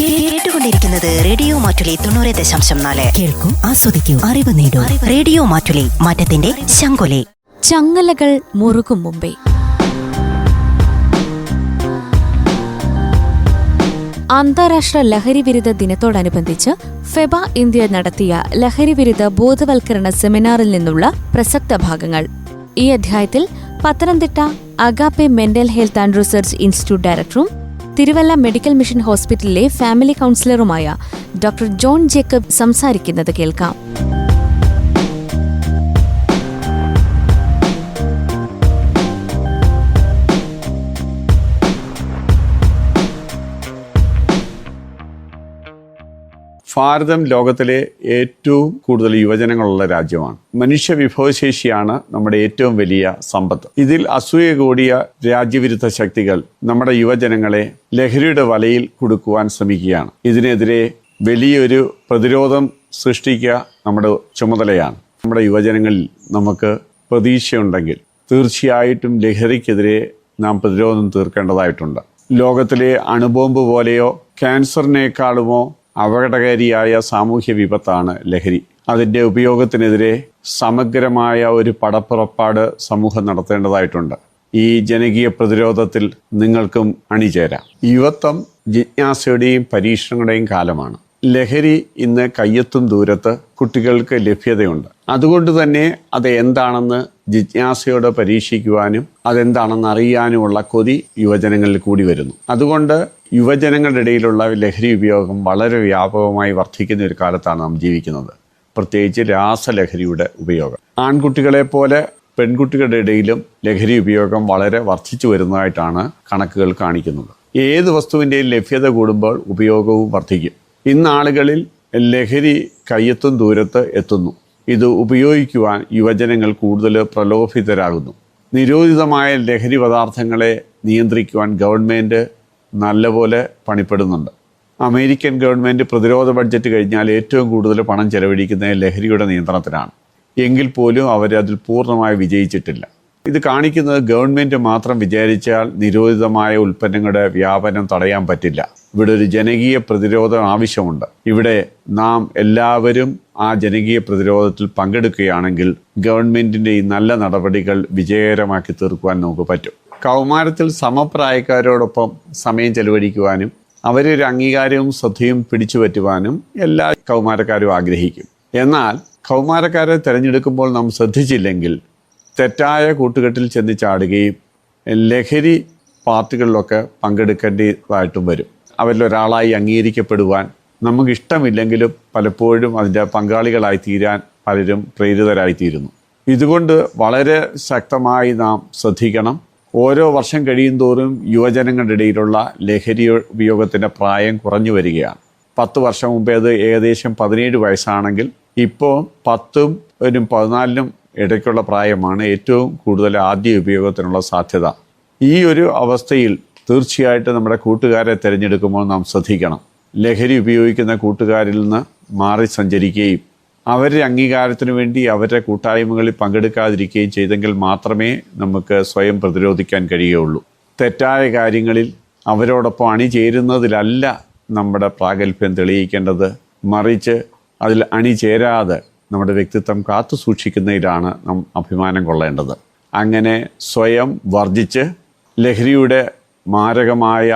കേട്ടുകൊണ്ടിരിക്കുന്നത് റേഡിയോ മാറ്റുലി തൊണ്ണൂറ് ദശാംശം നാല്. കേൾക്കൂ ആസ്വദിക്കൂ അറിവ് നേടൂ. റേഡിയോ മാറ്റുലി മാറ്റത്തിന്റെ ശങ്കൊലി ചങ്ങലകൾ മുറുകും മുമ്പേ. അന്താരാഷ്ട്ര ലഹരിവിരുദ്ധ ദിനത്തോടനുബന്ധിച്ച് ഫെബ ഇന്ത്യ നടത്തിയ ലഹരിവിരുദ്ധ ബോധവൽക്കരണ സെമിനാറിൽ നിന്നുള്ള പ്രസക്ത ഭാഗങ്ങൾ. ഈ അധ്യായത്തിൽ Pathanamthitta Agape mental health and research institute ഡയറക്ടറും തിരുവല്ല മെഡിക്കൽ മിഷൻ ഹോസ്പിറ്റലിലെ ഫാമിലി കൗൺസിലറുമായ ഡോക്ടർ ജോൺ ജേക്കബ് സംസാരിക്കുന്നത് കേൾക്കാം. ഭാരതം ലോകത്തിലെ ഏറ്റവും കൂടുതൽ യുവജനങ്ങളുള്ള രാജ്യമാണ്. മനുഷ്യ വിഭവശേഷിയാണ് നമ്മുടെ ഏറ്റവും വലിയ സമ്പത്ത്. ഇതിൽ അസൂയ കൂടിയ രാജ്യവിരുദ്ധ ശക്തികൾ നമ്മുടെ യുവജനങ്ങളെ ലഹരിയുടെ വലയിൽ കൊടുക്കുവാൻ ശ്രമിക്കുകയാണ്. ഇതിനെതിരെ വലിയൊരു പ്രതിരോധം സൃഷ്ടിക്കുക നമ്മുടെ ചുമതലയാണ്. നമ്മുടെ യുവജനങ്ങളിൽ നമുക്ക് പ്രതീക്ഷയുണ്ടെങ്കിൽ തീർച്ചയായിട്ടും ലഹരിക്കെതിരെ നാം പ്രതിരോധം തീർക്കേണ്ടതായിട്ടുണ്ട്. ലോകത്തിലെ അണുബോംബ് പോലെയോ ക്യാൻസറിനേക്കാളുമോ അപകടകാരിയായ സാമൂഹ്യ വിപത്താണ് ലഹരി. അതിന്റെ ഉപയോഗത്തിനെതിരെ സമഗ്രമായ ഒരു പടപ്പുറപ്പാട് സമൂഹം നടത്തേണ്ടതായിട്ടുണ്ട്. ഈ ജനകീയ പ്രതിരോധത്തിൽ നിങ്ങൾക്കും അണിചേരാം. യുവത്വം ജിജ്ഞാസയുടെയും പരീക്ഷണങ്ങളുടെയും കാലമാണ്. ലഹരി ഇന്ന് കയ്യെത്തും ദൂരത്ത് കുട്ടികൾക്ക് ലഭ്യതയുണ്ട്. അതുകൊണ്ട് തന്നെ അത് എന്താണെന്ന് ജിജ്ഞാസയോടെ പരീക്ഷിക്കുവാനും അതെന്താണെന്ന് അറിയാനുമുള്ള കൊതി യുവജനങ്ങളിൽ കൂടി വരുന്നു. അതുകൊണ്ട് യുവജനങ്ങളുടെ ഇടയിലുള്ള ലഹരി ഉപയോഗം വളരെ വ്യാപകമായി വർദ്ധിക്കുന്ന ഒരു കാലത്താണ് നാം ജീവിക്കുന്നത്. പ്രത്യേകിച്ച് രാസലഹരിയുടെ ഉപയോഗം. ആൺകുട്ടികളെ പോലെ പെൺകുട്ടികളുടെ ഇടയിലും ലഹരി ഉപയോഗം വളരെ വർദ്ധിച്ചു വരുന്നതായിട്ടാണ് കണക്കുകൾ കാണിക്കുന്നത്. ഏത് വസ്തുവിന്റെയും ലഭ്യത കൂടുമ്പോൾ ഉപയോഗവും വർദ്ധിക്കും. ഇന്ന് ആളുകളിൽ ലഹരി കയ്യെത്തും ദൂരത്ത് എത്തുന്നു. ഇത് ഉപയോഗിക്കുവാൻ യുവജനങ്ങൾ കൂടുതൽ പ്രലോഭിതരാകുന്നു. നിരോധിതമായ ലഹരി പദാർത്ഥങ്ങളെ നിയന്ത്രിക്കുവാൻ ഗവൺമെന്റ് നല്ലപോലെ പണിപ്പെടുന്നുണ്ട്. അമേരിക്കൻ ഗവൺമെന്റ് പ്രതിരോധ ബഡ്ജറ്റ് കഴിഞ്ഞാൽ ഏറ്റവും കൂടുതൽ പണം ചെലവഴിക്കുന്നത് ലഹരിയുടെ നിയന്ത്രണത്തിനാണ് എങ്കിൽ പോലും അവരതിൽ പൂർണമായി വിജയിച്ചിട്ടില്ല. ഇത് കാണിക്കുന്നത് ഗവൺമെന്റ് മാത്രം വിചാരിച്ചാൽ നിരോധിതമായ ഉൽപ്പന്നങ്ങളുടെ വ്യാപനം തടയാൻ പറ്റില്ല. ഇവിടെ ഒരു ജനകീയ പ്രതിരോധം ആവശ്യമുണ്ട്. ഇവിടെ നാം എല്ലാവരും ആ ജനകീയ പ്രതിരോധത്തിൽ പങ്കെടുക്കുകയാണെങ്കിൽ ഗവൺമെന്റിന്റെ ഈ നല്ല നടപടികൾ വിജയകരമാക്കി തീർക്കുവാൻ നമുക്ക് പറ്റും. കൗമാരത്തിൽ സമപ്രായക്കാരോടൊപ്പം സമയം ചെലവഴിക്കുവാനും അവരൊരു അംഗീകാരവും ശ്രദ്ധയും പിടിച്ചു പറ്റുവാനും എല്ലാ കൗമാരക്കാരും ആഗ്രഹിക്കും. എന്നാൽ കൗമാരക്കാരെ തിരഞ്ഞെടുക്കുമ്പോൾ നാം ശ്രദ്ധിച്ചില്ലെങ്കിൽ തെറ്റായ കൂട്ടുകെട്ടിൽ ചെന്ന് ചാടുകയും ലഹരി പാർട്ടികളിലൊക്കെ പങ്കെടുക്കേണ്ടതായിട്ടും വരും. അവരിലൊരാളായി അംഗീകരിക്കപ്പെടുവാൻ നമുക്ക് ഇഷ്ടമില്ലെങ്കിലും പലപ്പോഴും അതിന്റെ പങ്കാളികളായി തീരാൻ പലരും പ്രേരിതരായിത്തീരുന്നു. ഇതുകൊണ്ട് വളരെ ശക്തമായി നാം ശ്രദ്ധിക്കണം. ഓരോ വർഷം കഴിയും തോറും യുവജനങ്ങളുടെ ഇടയിലുള്ള ലഹരി ഉപയോഗത്തിന്റെ പ്രായം കുറഞ്ഞു വരികയാണ്. പത്ത് വർഷം മുമ്പേ അത് ഏകദേശം പതിനേഴ് വയസ്സാണെങ്കിൽ ഇപ്പോൾ പത്തും ഒരു പതിനാലിനും ഇടയ്ക്കുള്ള പ്രായമാണ് ഏറ്റവും കൂടുതൽ ആദ്യ ഉപയോഗത്തിനുള്ള സാധ്യത. ഈ ഒരു അവസ്ഥയിൽ തീർച്ചയായിട്ടും നമ്മുടെ കൂട്ടുകാരെ തിരഞ്ഞെടുക്കുമ്പോൾ നാം ശ്രദ്ധിക്കണം. ലഹരി ഉപയോഗിക്കുന്ന കൂട്ടുകാരിൽ നിന്ന് മാറി സഞ്ചരിക്കുകയും അവരുടെ അംഗീകാരത്തിന് വേണ്ടി അവരുടെ കൂട്ടായ്മകളിൽ പങ്കെടുക്കാതിരിക്കുകയും ചെയ്തെങ്കിൽ മാത്രമേ നമുക്ക് സ്വയം പ്രതിരോധിക്കാൻ കഴിയുകയുള്ളൂ. തെറ്റായ കാര്യങ്ങളിൽ അവരോടൊപ്പം അണിചേരുന്നതിലല്ല നമ്മുടെ പ്രാഗൽഭ്യം തെളിയിക്കേണ്ടത്. മറിച്ച് അതിൽ അണിചേരാതെ നമ്മുടെ വ്യക്തിത്വം കാത്തു സൂക്ഷിക്കുന്നതിലാണ് നാം അഭിമാനം കൊള്ളേണ്ടത്. അങ്ങനെ സ്വയം വർജിച്ച് ലഹരിയുടെ മാരകമായ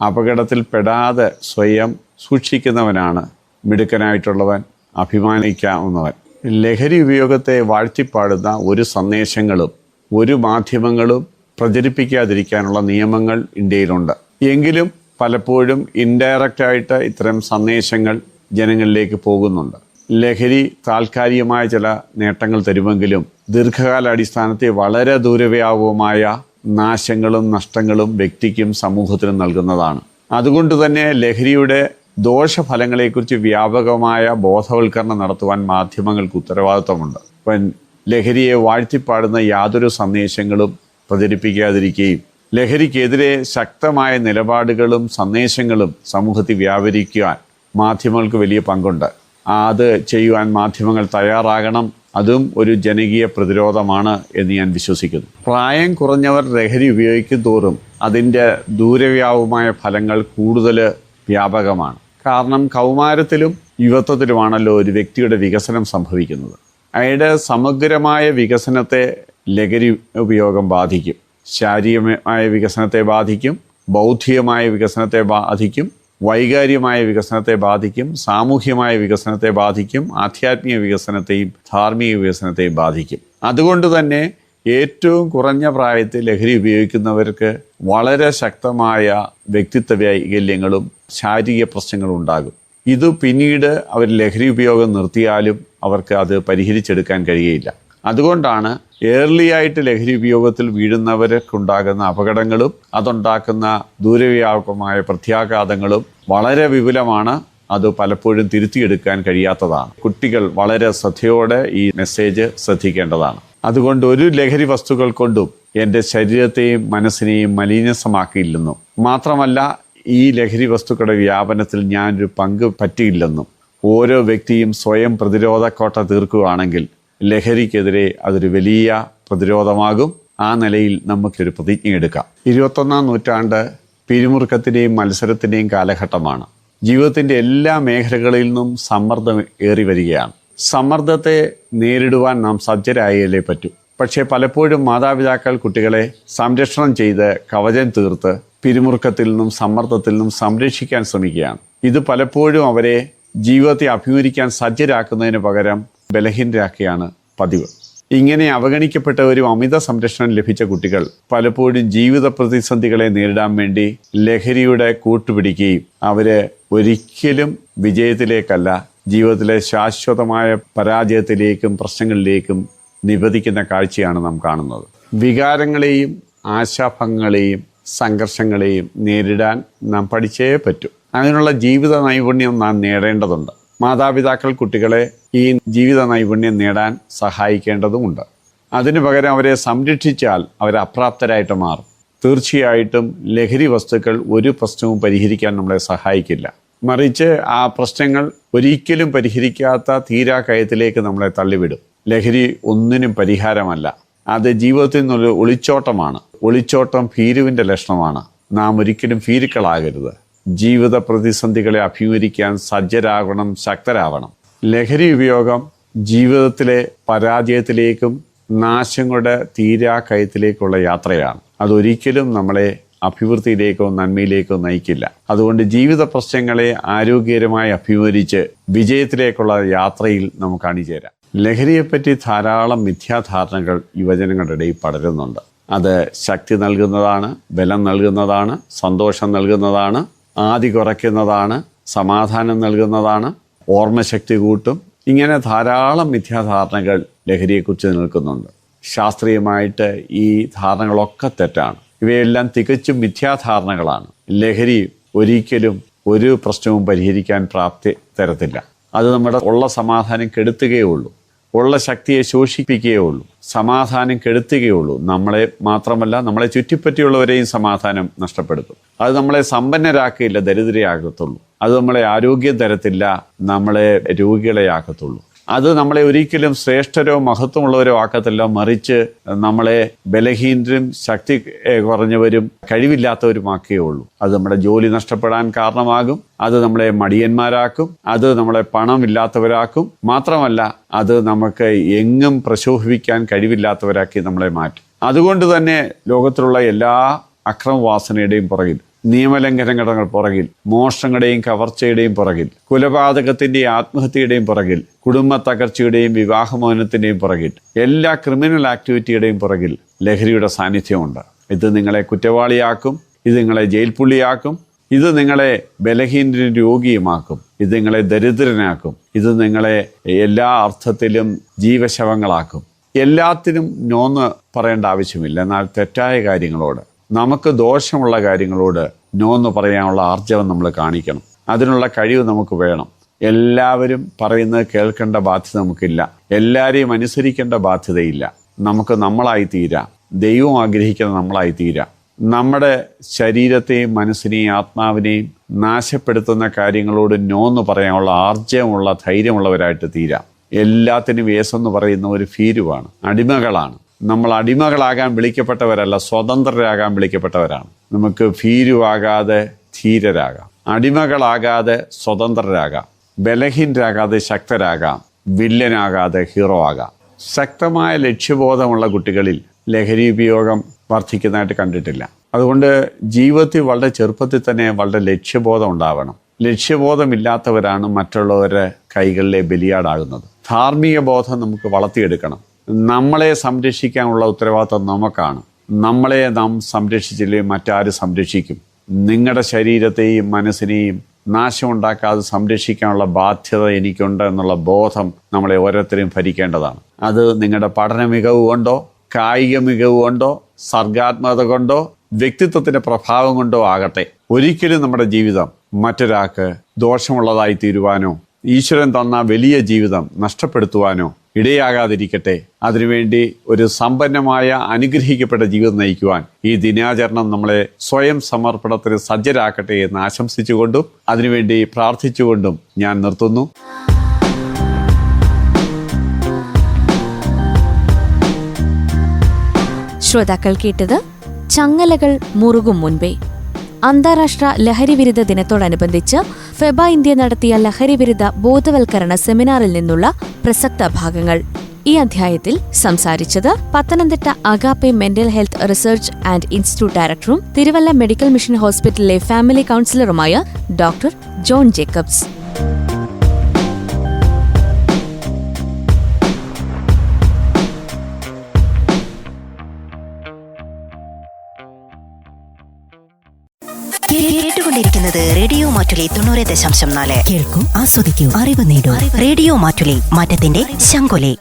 അപകടത്തിൽപ്പെടാതെ സ്വയം സൂക്ഷിക്കുന്നവനാണ് മിടുക്കനായിട്ടുള്ളവൻ. അഭിമാനിക്കാവുന്നവൻ. ലഹരി ഉപയോഗത്തെ വാഴ്ത്തിപ്പാടുന്ന ഒരു സന്ദേശങ്ങളും ഒരു മാധ്യമങ്ങളും പ്രചരിപ്പിക്കാതിരിക്കാനുള്ള നിയമങ്ങൾ ഇന്ത്യയിലുണ്ട്. എങ്കിലും പലപ്പോഴും ഇൻഡയറക്റ്റായിട്ട് ഇത്തരം സന്ദേശങ്ങൾ ജനങ്ങളിലേക്ക് പോകുന്നുണ്ട്. ലഹരി താൽക്കാലികമായ ചില നേട്ടങ്ങൾ തരുമെങ്കിലും ദീർഘകാല അടിസ്ഥാനത്തെ വളരെ ദൂരവ്യാപകമായ നാശങ്ങളും നഷ്ടങ്ങളും വ്യക്തിക്കും സമൂഹത്തിനും നൽകുന്നതാണ്. അതുകൊണ്ട് തന്നെ ലഹരിയുടെ ദോഷഫലങ്ങളെക്കുറിച്ച് വ്യാപകമായ ബോധവൽക്കരണം നടത്തുവാൻ മാധ്യമങ്ങൾക്ക് ഉത്തരവാദിത്വമുണ്ട്. ഇപ്പം ലഹരിയെ വാഴ്ത്തിപ്പാടുന്ന യാതൊരു സന്ദേശങ്ങളും പ്രചരിപ്പിക്കാതിരിക്കുകയും ലഹരിക്കെതിരെ ശക്തമായ നിലപാടുകളും സന്ദേശങ്ങളും സമൂഹത്തിൽ വ്യാപരിക്കുവാൻ മാധ്യമങ്ങൾക്ക് വലിയ പങ്കുണ്ട്. അത് ചെയ്യുവാൻ മാധ്യമങ്ങൾ തയ്യാറാകണം. അതും ഒരു ജനകീയ പ്രതിരോധമാണ് എന്ന് ഞാൻ വിശ്വസിക്കുന്നു. പ്രായം കുറഞ്ഞവർ ലഹരി ഉപയോഗിക്കും തോറും അതിന്റെ ദൂരവ്യാപകമായ ഫലങ്ങൾ കൂടുതൽ വ്യാപകമാണ്. കാരണം കൗമാരത്തിലും യുവത്വത്തിലുമാണല്ലോ ഒരു വ്യക്തിയുടെ വികസനം സംഭവിക്കുന്നത്. അയാളുടെ സമഗ്രമായ വികസനത്തെ ലഹരി ഉപയോഗം ബാധിക്കും. ശാരീരികമായ വികസനത്തെ ബാധിക്കും. ബൗദ്ധികമായ വികസനത്തെ ബാധിക്കും. വൈകാരികമായ വികസനത്തെ ബാധിക്കും. സാമൂഹ്യമായ വികസനത്തെ ബാധിക്കും. ആധ്യാത്മിക വികസനത്തെയും ധാർമ്മിക വികസനത്തെയും ബാധിക്കും. അതുകൊണ്ട് തന്നെ ഏറ്റവും കുറഞ്ഞ പ്രായത്തിൽ ലഹരി ഉപയോഗിക്കുന്നവർക്ക് വളരെ ശക്തമായ വ്യക്തിത്വ വൈകല്യങ്ങളും ശാരീരിക പ്രശ്നങ്ങൾ ഉണ്ടാകും ഇത് പിന്നീട് അവർ ലഹരി ഉപയോഗം നിർത്തിയാലും അവർക്ക് അത് പരിഹരിച്ചെടുക്കാൻ കഴിയയില്ല. അതുകൊണ്ടാണ് ഏർലി ആയിട്ട് ലഹരി ഉപയോഗത്തിൽ വീഴുന്നവർക്കുണ്ടാകുന്ന അപകടങ്ങളും അതുണ്ടാക്കുന്ന ദൂരവ്യാപകമായ പ്രത്യാഘാതങ്ങളും വളരെ വിപുലമാണ്. അത് പലപ്പോഴും തിരുത്തിയെടുക്കാൻ കഴിയാത്തതാണ്. കുട്ടികൾ വളരെ ശ്രദ്ധയോടെ ഈ മെസ്സേജ് ശ്രദ്ധിക്കേണ്ടതാണ്. അതുകൊണ്ട് ഒരു ലഹരി വസ്തുക്കൾ കൊണ്ടും എന്റെ ശരീരത്തെയും മനസ്സിനെയും മലിനസമാക്കിയില്ലെന്നും മാത്രമല്ല ഈ ലഹരി വസ്തുക്കളുടെ വ്യാപനത്തിൽ ഞാനൊരു പങ്ക് പറ്റിയില്ലെന്നും ഓരോ വ്യക്തിയും സ്വയം പ്രതിരോധ കോട്ട തീർക്കുകയാണെങ്കിൽ ലഹരിക്കെതിരെ അതൊരു വലിയ പ്രതിരോധമാകും. ആ നിലയിൽ നമുക്കൊരു പ്രതിജ്ഞയെടുക്കാം ഇരുപത്തൊന്നാം നൂറ്റാണ്ട് പിരിമുറുക്കത്തിന്റെയും മത്സരത്തിന്റെയും കാലഘട്ടമാണ്. ജീവിതത്തിന്റെ എല്ലാ മേഖലകളിൽ നിന്നും സമ്മർദ്ദം ഏറി വരികയാണ്. സമ്മർദ്ദത്തെ നേരിടുവാൻ നാം സജ്ജരായാലേ പറ്റൂ. പക്ഷേ പലപ്പോഴും മാതാപിതാക്കൾ കുട്ടികളെ സംരക്ഷണം ചെയ്ത് കവചം തീർത്ത് പിരിമുറുക്കത്തിൽ നിന്നും സമ്മർദ്ദത്തിൽ നിന്നും സംരക്ഷിക്കാൻ ശ്രമിക്കുകയാണ്. ഇത് പലപ്പോഴും അവരെ ജീവിതത്തെ അഭിമുഖിക്കാൻ സജ്ജരാക്കുന്നതിന് പകരം ബലഹീനരാക്കുകയാണ് പതിവ്. ഇങ്ങനെ അവഗണിക്കപ്പെട്ടവരും അമിത സംരക്ഷണം ലഭിച്ച കുട്ടികൾ പലപ്പോഴും ജീവിത പ്രതിസന്ധികളെ നേരിടാൻ വേണ്ടി ലഹരിയുടെ കൂട്ടുപിടിക്കുകയും അവർ ഒരിക്കലും വിജയത്തിലേക്കല്ല ജീവിതത്തിലെ ശാശ്വതമായ പരാജയത്തിലേക്കും പ്രശ്നങ്ങളിലേക്കും നിപതിക്കുന്ന കാഴ്ചയാണ് നാം കാണുന്നത്. വികാരങ്ങളെയും ആശാഭംഗങ്ങളെയും സംഘർഷങ്ങളെയും നേരിടാൻ നാം പഠിച്ചേ പറ്റൂ. അങ്ങനെയുള്ള ജീവിത നൈപുണ്യം നാം നേടേണ്ടതുണ്ട്. മാതാപിതാക്കൾ കുട്ടികളെ ഈ ജീവിത നൈപുണ്യം നേടാൻ സഹായിക്കേണ്ടതുമുണ്ട്. അതിനു പകരം അവരെ സംരക്ഷിച്ചാൽ അവർ അപ്രാപ്തരായിട്ട് മാറും. തീർച്ചയായിട്ടും ലഹരി വസ്തുക്കൾ ഒരു പ്രശ്നവും പരിഹരിക്കാൻ നമ്മളെ സഹായിക്കില്ല. മറിച്ച് ആ പ്രശ്നങ്ങൾ ഒരിക്കലും പരിഹരിക്കാത്ത തീരാക്കയത്തിലേക്ക് നമ്മളെ തള്ളിവിടും. ലഹരി ഒന്നിനും പരിഹാരമല്ല. അത് ജീവിതത്തിൽ നിന്നൊരു ഒളിച്ചോട്ടമാണ്. ഒളിച്ചോട്ടം ഭീരുവിന്റെ ലക്ഷണമാണ്. നാം ഒരിക്കലും ഭീരുക്കളാകരുത്. ജീവിത പ്രതിസന്ധികളെ അഭിമുഖീകരിക്കാൻ സജ്ജരാകണം ശക്തരാവണം. ലഹരി ഉപയോഗം ജീവിതത്തിലെ പരാജയത്തിലേക്കും നാശങ്ങളുടെ തീരാ കയത്തിലേക്കുള്ള യാത്രയാണ്. അതൊരിക്കലും നമ്മളെ അഭിവൃദ്ധിയിലേക്കോ നന്മയിലേക്കോ നയിക്കില്ല. അതുകൊണ്ട് ജീവിത പ്രശ്നങ്ങളെ ആരോഗ്യകരമായി അഭിമുഖീകരിച്ച് വിജയത്തിലേക്കുള്ള യാത്രയിൽ നമുക്ക് അണിചേരാം. ലഹരിയെപ്പറ്റി ധാരാളം മിഥ്യാധാരണകൾ യുവജനങ്ങളുടെ ഇടയിൽ പടരുന്നുണ്ട്. അത് ശക്തി നൽകുന്നതാണ് ബലം നൽകുന്നതാണ് സന്തോഷം നൽകുന്നതാണ് ആദി കുറയ്ക്കുന്നതാണ് സമാധാനം നൽകുന്നതാണ് ഓർമ്മശക്തി കൂട്ടും. ഇങ്ങനെ ധാരാളം മിഥ്യാധാരണകൾ ലഹരിയെക്കുറിച്ച് നിൽക്കുന്നുണ്ട്. ശാസ്ത്രീയമായിട്ട് ഈ ധാരണകളൊക്കെ തെറ്റാണ്. ഇവയെല്ലാം തികച്ചും മിഥ്യാധാരണകളാണ്. ലഹരി ഒരിക്കലും ഒരു പ്രശ്നവും പരിഹരിക്കാൻ പ്രാപ്തി തരത്തില്ല. അത് നമ്മുടെ ഉള്ള സമാധാനം കെടുത്തുകയേ ഉള്ളൂ. ഉള്ള ശക്തിയെ ശോഷിപ്പിക്കുകയേ ഉള്ളൂ സമാധാനം കെടുത്തുകയുള്ളൂ. നമ്മളെ മാത്രമല്ല നമ്മളെ ചുറ്റിപ്പറ്റിയുള്ളവരെയും സമാധാനം നഷ്ടപ്പെടുത്തും. അത് നമ്മളെ സമ്പന്നരാക്കുകയില്ല ദരിദ്രയാകത്തുള്ളൂ. അത് നമ്മളെ ആരോഗ്യം തരത്തില്ല നമ്മളെ രോഗികളെ ആക്കത്തുള്ളൂ അത് നമ്മളെ ഒരിക്കലും ശ്രേഷ്ഠരോ മഹത്വമുള്ളവരോ ആക്കത്തില്ല. മറിച്ച് നമ്മളെ ബലഹീനരും ശക്തി കുറഞ്ഞവരും കഴിവില്ലാത്തവരുമാക്കേ ഉള്ളൂ. അത് നമ്മുടെ ജോലി നഷ്ടപ്പെടാൻ കാരണമാകും. അത് നമ്മളെ മടിയന്മാരാക്കും. അത് നമ്മളെ പണമില്ലാത്തവരാക്കും. മാത്രമല്ല അത് നമുക്ക് എങ്ങും പ്രശോഭിപ്പിക്കാൻ കഴിവില്ലാത്തവരാക്കി നമ്മളെ മാറ്റും. അതുകൊണ്ട് തന്നെ ലോകത്തിലുള്ള എല്ലാ അക്രമവാസനയുടെയും പുറകിൽ നിയമലംഘനങ്ങളുടെ പുറകിൽ മോഷണങ്ങളുടെയും കവർച്ചയുടെയും പുറകിൽ കൊലപാതകത്തിന്റെയും ആത്മഹത്യയുടെയും പുറകിൽ കുടുംബ തകർച്ചയുടെയും വിവാഹമോചനത്തിന്റെയും പുറകിൽ എല്ലാ ക്രിമിനൽ ആക്ടിവിറ്റിയുടെയും പുറകിൽ ലഹരിയുടെ സാന്നിധ്യമുണ്ട്. ഇത് നിങ്ങളെ കുറ്റവാളിയാക്കും ഇത് നിങ്ങളെ ജയിൽ പുള്ളിയാക്കും ഇത് നിങ്ങളെ ബലഹീനരും രോഗിയുമാക്കും ഇത് നിങ്ങളെ ദരിദ്രനാക്കും ഇത് നിങ്ങളെ എല്ലാ അർത്ഥത്തിലും ജീവശവങ്ങളാക്കും. എല്ലാത്തിനും നോന്ന് പറയേണ്ട ആവശ്യമില്ല എന്നാൽ തെറ്റായ കാര്യങ്ങളോട് നമുക്ക് ദോഷമുള്ള കാര്യങ്ങളോട് നോ എന്ന് പറയാനുള്ള ആർജവം നമ്മൾ കാണിക്കണം. അതിനുള്ള കഴിവ് നമുക്ക് വേണം. എല്ലാവരും പറയുന്നത് കേൾക്കേണ്ട ബാധ്യത നമുക്കില്ല. എല്ലാവരെയും അനുസരിക്കേണ്ട ബാധ്യതയില്ല. നമുക്ക് നമ്മളായി തീരാം ദൈവം ആഗ്രഹിക്കുന്ന നമ്മളായി തീരാം നമ്മുടെ ശരീരത്തെയും മനസ്സിനെയും ആത്മാവിനെയും നാശപ്പെടുത്തുന്ന കാര്യങ്ങളോട് നോ എന്ന് പറയാനുള്ള ആർജവമുള്ള ധൈര്യമുള്ളവരായിട്ട് തീരാം. എല്ലാത്തിനും വേസെന്ന് പറയുന്ന ഒരു ഭീരുവാണ്. അടിമകളാണ്. നമ്മൾ അടിമകളാകാൻ വിളിക്കപ്പെട്ടവരല്ല സ്വതന്ത്രരാകാൻ വിളിക്കപ്പെട്ടവരാണ്. നമുക്ക് ഭീരുവാകാതെ ധീരരാകാം. അടിമകളാകാതെ സ്വതന്ത്രരാകാം. ബലഹീനരാകാതെ ശക്തരാകാം. വില്ലനാകാതെ ഹീറോ ആകാം. ശക്തമായ ലക്ഷ്യബോധമുള്ള കുട്ടികളിൽ ലഹരി ഉപയോഗം വർദ്ധിക്കുന്നതായിട്ട് കണ്ടിട്ടില്ല. അതുകൊണ്ട് ജീവിതത്തിൽ വളരെ ചെറുപ്പത്തിൽ തന്നെ വളരെ ലക്ഷ്യബോധം ഉണ്ടാവണം. ലക്ഷ്യബോധമില്ലാത്തവരാണ് മറ്റുള്ളവരുടെ കൈകളിലെ ബലിയാടാകുന്നത്. ധാർമ്മിക ബോധം നമുക്ക് വളർത്തിയെടുക്കണം. നമ്മളെ സംരക്ഷിക്കാനുള്ള ഉത്തരവാദിത്വം നമുക്കാണ്. നമ്മളെ നാം സംരക്ഷിച്ചില്ലേ മറ്റാര് സംരക്ഷിക്കും? നിങ്ങളുടെ ശരീരത്തെയും മനസ്സിനെയും നാശമുണ്ടാക്കാതെ സംരക്ഷിക്കാനുള്ള ബാധ്യത എനിക്കുണ്ട് എന്നുള്ള ബോധം നമ്മളെ ഓരോരുത്തരെയും ഭരിക്കേണ്ടതാണ്. അത് നിങ്ങളുടെ പഠന മികവ് കൊണ്ടോ കായിക മികവ് കൊണ്ടോ സർഗാത്മകത കൊണ്ടോ വ്യക്തിത്വത്തിന്റെ പ്രഭാവം കൊണ്ടോ ആകട്ടെ. ഒരിക്കലും നമ്മുടെ ജീവിതം മറ്റൊരാൾക്ക് ദോഷമുള്ളതായി തീരുവാനോ ഈശ്വരൻ തന്ന വലിയ ജീവിതം നഷ്ടപ്പെടുത്തുവാനോ ഇടയാകാതിരിക്കട്ടെ. അതിനുവേണ്ടി ഒരു സമ്പന്നമായ അനുഗ്രഹിക്കപ്പെട്ട ജീവിതം നയിക്കുവാൻ ഈ ദിനാചരണം നമ്മളെ സ്വയം സമർപ്പണത്തിന് സജ്ജരാക്കട്ടെ എന്ന് ആശംസിച്ചുകൊണ്ടും അതിനുവേണ്ടി പ്രാർത്ഥിച്ചുകൊണ്ടും ഞാൻ നിർത്തുന്നു. ശ്രോതാക്കൾ കേട്ടത് ചങ്ങലകൾ മുറുകും മുൻപേ. അന്താരാഷ്ട്ര ലഹരിവിരുദ്ധ ദിനത്തോടനുബന്ധിച്ച് ഫെബ ഇന്ത്യ നടത്തിയ ലഹരിവിരുദ്ധ ബോധവൽക്കരണ സെമിനാറിൽ നിന്നുള്ള പ്രസക്ത ഭാഗങ്ങൾ. ഈ അധ്യായത്തിൽ സംസാരിച്ചത് Pathanamthitta Agape mental health research and institute ഡയറക്ടറും തിരുവല്ല മെഡിക്കൽ മിഷൻ ഹോസ്പിറ്റലിലെ family കൌൺസിലറുമായ doctor John Jacobs. Radio Mattoli തൊണ്ണൂറ് ദശാംശം നാല്. കേൾക്കൂ ആസ്വദിക്കൂ അറിവ് നേടൂ. റേഡിയോ മാറ്റുലി മാറ്റത്തിന്റെ ശങ്കൊലി